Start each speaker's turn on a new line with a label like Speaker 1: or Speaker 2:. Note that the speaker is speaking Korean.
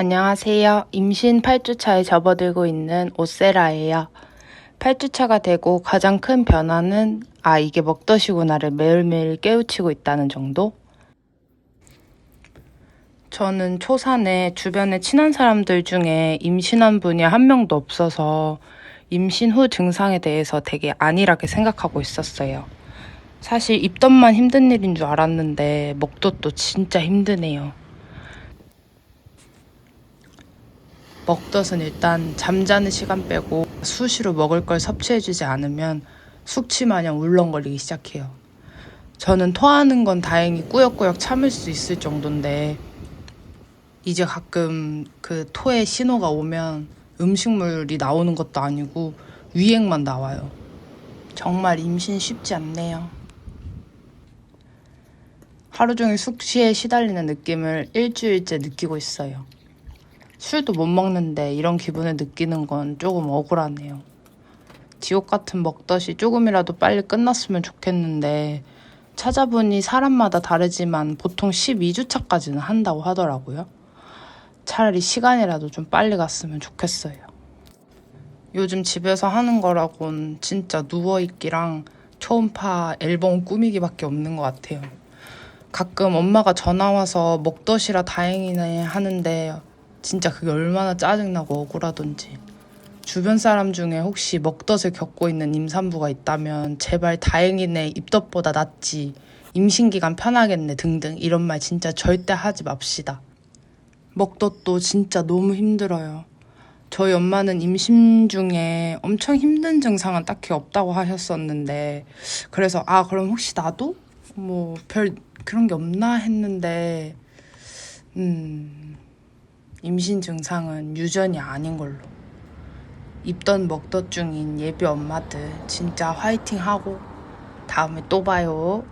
Speaker 1: 안녕하세요. 임신 8주차에 접어들고 있는 오세라예요. 8주차가 되고 가장 큰 변화는 아 이게 먹덧이구나를 매일매일 깨우치고 있다는 정도? 저는 초산에 주변에 친한 사람들 중에 임신한 분이 한 명도 없어서 임신 후 증상에 대해서 되게 안일하게 생각하고 있었어요. 사실 입덧만 힘든 일인 줄 알았는데 먹덧도 진짜 힘드네요. 먹덧은 일단 잠자는 시간 빼고 수시로 먹을 걸 섭취해주지 않으면 숙취 마냥 울렁거리기 시작해요. 저는 토하는 건 다행히 꾸역꾸역 참을 수 있을 정도인데 이제 가끔 그 토의 신호가 오면 음식물이 나오는 것도 아니고 위액만 나와요. 정말 임신 쉽지 않네요. 하루 종일 숙취에 시달리는 느낌을 일주일째 느끼고 있어요. 술도 못 먹는데 이런 기분을 느끼는 건 조금 억울하네요. 지옥 같은 먹덧이 조금이라도 빨리 끝났으면 좋겠는데 찾아보니 사람마다 다르지만 보통 12주차까지는 한다고 하더라고요. 차라리 시간이라도 좀 빨리 갔으면 좋겠어요. 요즘 집에서 하는 거라곤 진짜 누워있기랑 초음파 앨범 꾸미기밖에 없는 것 같아요. 가끔 엄마가 전화 와서 먹덧이라 다행이네 하는데 진짜 그게 얼마나 짜증나고 억울하던지. 주변 사람 중에 혹시 먹덧을 겪고 있는 임산부가 있다면 제발 다행이네 입덧보다 낫지 임신기간 편하겠네 등등 이런 말 진짜 절대 하지 맙시다. 먹덧도 진짜 너무 힘들어요. 저희 엄마는 임신 중에 엄청 힘든 증상은 딱히 없다고 하셨었는데 그래서 아 그럼 혹시 나도 뭐 별 그런 게 없나 했는데 음 임신 증상은 유전이 아닌 걸로 입덧 먹덧 중인 예비 엄마들 진짜 화이팅 하고 다음에 또 봐요.